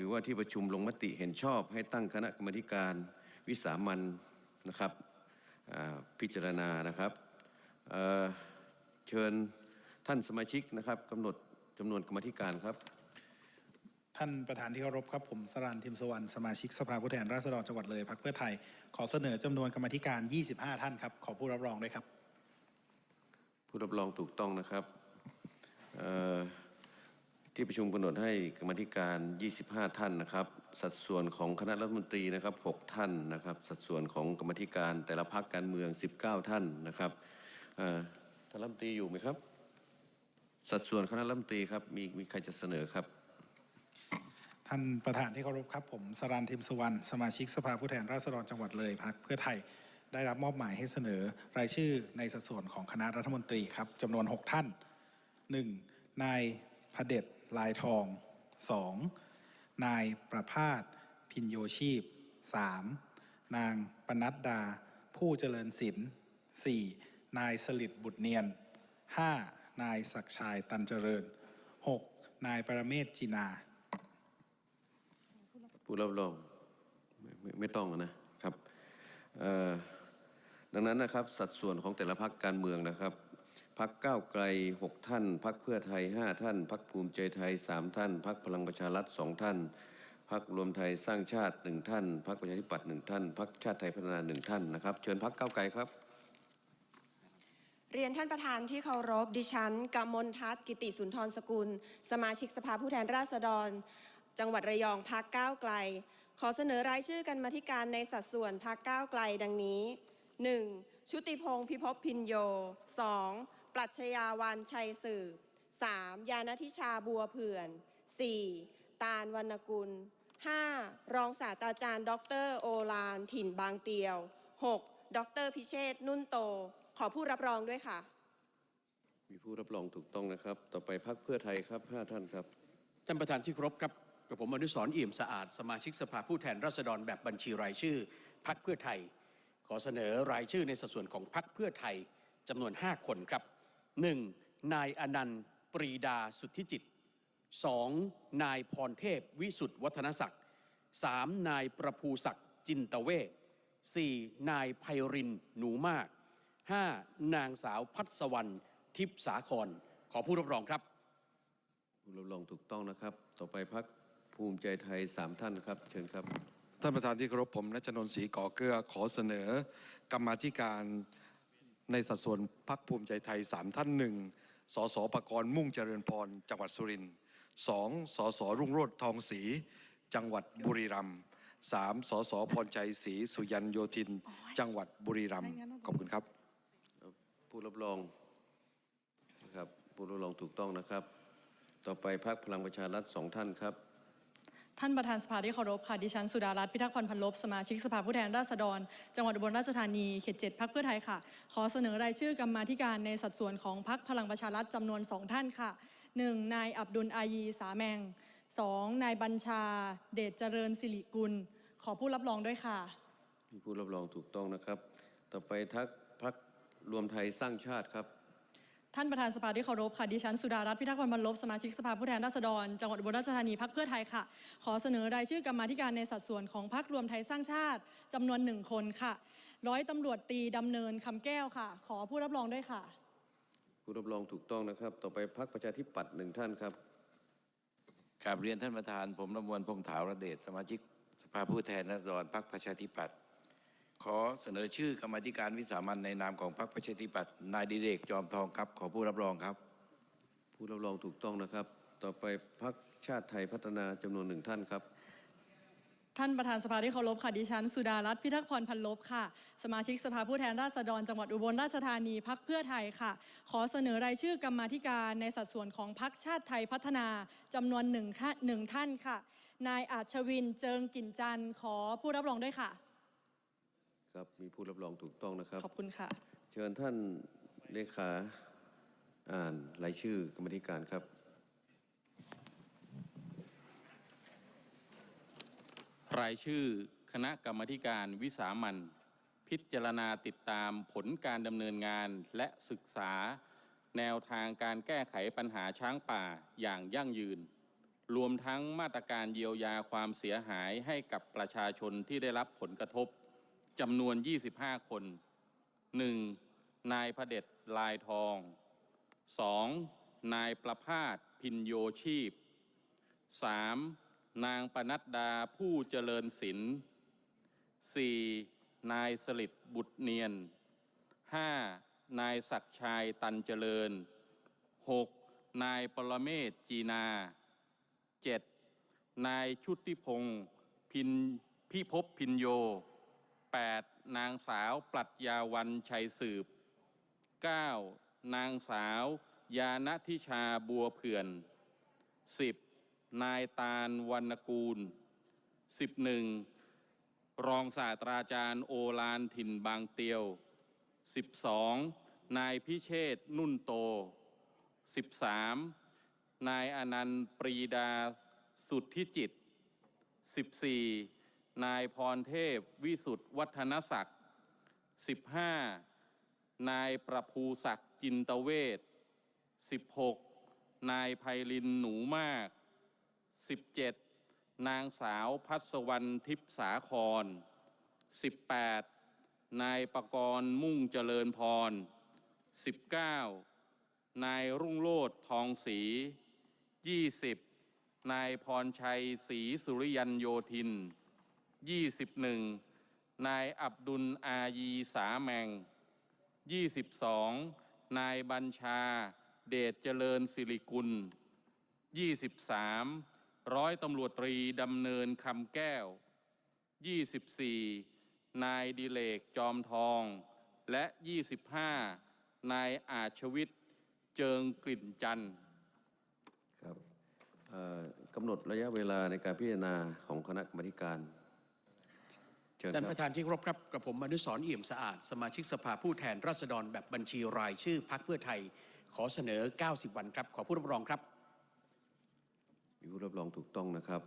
ถือว่าที่ประชุมลงมติเห็นชอบ ให้ตั้งคณะกรรมาธิการวิสามันนะครับอ่าพิจารณานะครับเอ่อเชิญท่านสมาชิกนะครับกำหนดจำนวนกรรมาธิการครับ ท่านประธานที่เคารพครับผมสรันทิมสวรรณสมาชิกสภาผู้แทนราษฎรจังหวัดเลยพรรคเพื่อไทย ขอเสนอจำนวนกรรมาธิการ 25 ท่านครับขอผู้รับรองด้วยครับ ผู้รับรองถูกต้องนะครับเอ่อ ที่ประชุมกำหนดให้กรรมธิการ 25 ท่านนะครับ สัดส่วนของคณะรัฐมนตรีนะครับ 6 ท่านนะครับ สัดส่วนของกรรมธิการแต่ละพรรคการเมือง 19 ท่านนะครับท่านรัฐมนตรีอยู่ไหมครับ สัดส่วนคณะรัฐมนตรีครับมีมีใครจะเสนอครับ ท่านประธานที่เคารพครับ ผมสรันทิมสุวรรณสมาชิกสภาผู้แทนราษฎรจังหวัดเลยพรรคเพื่อไทยได้รับมอบหมายให้เสนอรายชื่อในสัดส่วนของคณะรัฐมนตรีครับจำนวน 6 ท่าน 1. นายพเด็จ ลายทอง 2. นายประพาสพินโยชีพ 3. นางปนัดดา ผู้เจริญศิลป์ 4. นายสลิดบุตรเนียน 5. นายศักชายตันเจริญ 6. นายประเมศจินา ผู้รับรองไม่ไม่ไม่ต้องนะครับดังนั้นนะครับสัดส่วนของแต่ละพรรคการเมืองนะครับ พรรคก้าวไกล 6 ท่านพรรคเพื่อไทย 5 ท่านพรรคภูมิใจไทย 3 ท่านพรรคพลังประชารัฐ 2 ท่านพรรครวมไทยสร้างชาติ 1 ท่านพรรคประชาธิปัตย์ 1 ท่านพรรคชาติไทยพัฒนา 1 ท่านนะครับ เชิญพรรคก้าวไกลครับ เรียนท่านประธานที่เคารพดิฉันกมลทัศน์กิติสุนทรสกุล สมาชิกสภาผู้แทนราษฎร จังหวัดระยองพักก้าวไกล ขอเสนอรายชื่อกันมาธิการในสัดส่วนพักก้าวไกลดังนี้ 1. ชุติพงศ์พิภพพินโย 2. ปรัชญาวานชัยสืบ 3. ยานทิชาบัวเผื่อน 4. ตาลวรรณกุล 5. รองศาสตราจารย์ ดร โอลาน ถิ่นบางเตียว 6. ดรพิเชษฐ์นุ่นโต ขอผู้รับรองด้วยค่ะ มีผู้รับรองถูกต้องนะครับ ต่อไปพรรคเพื่อไทยครับ 5 ท่านครับ ท่านประธานที่เคารพครับกับผมอนุสรณ์เอี่ยมสะอาด สมาชิกสภาผู้แทนราษฎรแบบบัญชีรายชื่อพักเพื่อไทย ขอเสนอรายชื่อในสัดส่วนของพักเพื่อไทยจำนวน 5 คนครับ 1. นายอนันต์ปรีดาสุทธิจิต 2. นายพรเทพวิสุทธ์วัฒนศักดิ์ 3. นายประภูศักดิ์จินตเวช 4. นายไพรินทร์หนูมาก 5. นางสาวพัศวรรณทิพย์สาคร ขอผู้รับรองครับ ผู้รับรองถูกต้องนะครับ ต่อไปพรรคภูมิใจไทย 3 ท่านครับ เชิญครับ ท่านประธานที่เคารพผมนัชนนท์ศรีก่อเกลือขอเสนอกรรมาธิการ ในสัดส่วนพักภูมิใจไทย 3 ท่านหนึ่งสสปกรณ์มุ่งเจริญพร จังหวัดสุรินทร์สองสสรุ่งโรจน์ทองศรีจังหวัดบุรีรัมย์สามสสพรชัยศรีสุยันโยธิน จังหวัดบุรีรัมย์ขอบคุณครับ ผู้รับรองนะครับผู้รับรองถูกต้องนะครับ ต่อไปพรรคพลังประชารัฐสองท่านครับ ท่านประธานสภาที่เคารพค่ะ ดิฉันสุดารัตน์พิทักษ์พันธ์พันลบสมาชิกสภาผู้แทนราษฎร จังหวัดอุบลราชธานีเขตเจ็ดพักเพื่อไทยค่ะ ขอเสนอรายชื่อกรรมาธิการในสัดส่วนของพักพลังประชารัฐจำนวน2ท่านค่ะ 1. นายอับดุลอายีสาแมง 2. นายบัญชา เดชเจริญสิริกุล ขอผู้รับรองด้วยค่ะมีผู้รับรองถูกต้องนะครับ ต่อไปทักพรรครวมไทยสร้างชาติครับ ท่านประธานสภาที่เคารพค่ะ ดิฉัน สุดารัตน์พิทักษ์พันธ์บรรลบ สมาชิกสภาผู้แทนราษฎร จังหวัดอุบลราชธานีพักเพื่อไทยค่ะ ขอเสนอรายชื่อกรรมาธิการในสัดส่วนของพักรวมไทยสร้างชาติจำนวนหนึ่งคนค่ะ ร้อยตำรวจตรีดำเนินคำแก้วค่ะ ขอผู้รับรองด้วยค่ะ ผู้รับรองถูกต้องนะครับ ต่อไปพรรคประชาธิปัตย์หนึ่งท่านครับกราบเรียนท่านประธาน ผมประมวลพงษ์ถาวรเดชสมาชิกสภาผู้แทนราษฎรพรรคประชาธิปัตย์ ขอเสนอชื่อกรรมาธิการวิสามันในนามของพรรคประชาธิปัตย์นายดิเรกจอมทองครับ ขอผู้รับรองครับ ผู้รับรองถูกต้องนะครับ ต่อไปพรรคชาติไทยพัฒนาจำนวนหนึ่งท่านครับ ท่านประธานสภาที่เคารพค่ะดิฉัน สุดารัตน์พิทักษ์พรพันลบค่ะ สมาชิกสภาผู้แทนราษฎรจังหวัดอุบลราชธานีพักเพื่อไทยค่ะ ขอเสนอรายชื่อกรรมาธิการในสัดส่วนของพักชาติไทยพัฒนาจำนวนหนึ่งท่านหนึ่งท่านค่ะ นายอาชวินเจิงกิ่นจันทร์ขอผู้รับรองด้วยค่ะ ครับมีผู้รับรองถูกต้องนะครับ ขอบคุณค่ะ เชิญท่านเลขาอ่านรายชื่อกรรมธิการครับ รายชื่อคณะกรรมาธิการวิสามันพิจารณาติดตามผลการดำเนินงานและศึกษา แนวทางการแก้ไขปัญหาช้างป่าอย่างยั่งยืน รวมทั้งมาตรการเยียวยาความเสียหายให้กับประชาชนที่ได้รับผลกระทบ จำนวน 25 คน 1. นายพระเด็จลายทอง 2. นายประพาสพินโยชีพ 3. นางปนัดดาผู้เจริญศิลป์ 4. นายสลิดบุตรเนียน 5. นายศักชัยตันเจริญ 6. นายปรเมศจีนา 7. นายชุติพงศ์พินพิภพพินโย 8. นางสาวปรัชญาวันชัยสืบ 9. นางสาว ยานทิชาบัวเผื่อน 10. นายตาลวรรณกูล 11. รองศาสตราจารย์โอลานถิ่นบางเตียว 12. นายพิเชษนุ่นโต 13. นายอนันต์ปรีดาสุดทธิจิต 14. นายพรเทพวิสุทธวัฒนศักดิ์ 15. นายประภูศักดิ์จินตเวศ 16. นายไพลินหนูมาก 17. นางสาวพัศวรรณทิพสาคร 18. นายประกรณ์มุ่งเจริญพร 19. นายรุ่งโรธทองศรี 20. นายพรชัยศรีสุริยันโยธิน 21. นายอับดุลอายีสาแมง 22. นายบัญชา เดชเจริญสิริกุล 23. ร้อยตำรวจตรีดำเนินคำแก้ว 24. นายดิเลกจอมทอง และ 25. นายอาชวิทย์เจิงกลิ่นจันทร์ครับกำหนดระยะเวลาในการพิจารณาของคณะกรรมการ ท่านรัปบระธานที่เคารพครับกับผมอนุสรณ์เอี่ยมสะอาด สมาชิกสภาผู้แทนราษฎรแบบบัญชีรายชื่อพักเพื่อไทย ขอเสนอ 90 วันครับ ขอผู้รับรองครับ มีผู้รับรองถูกต้องนะครับ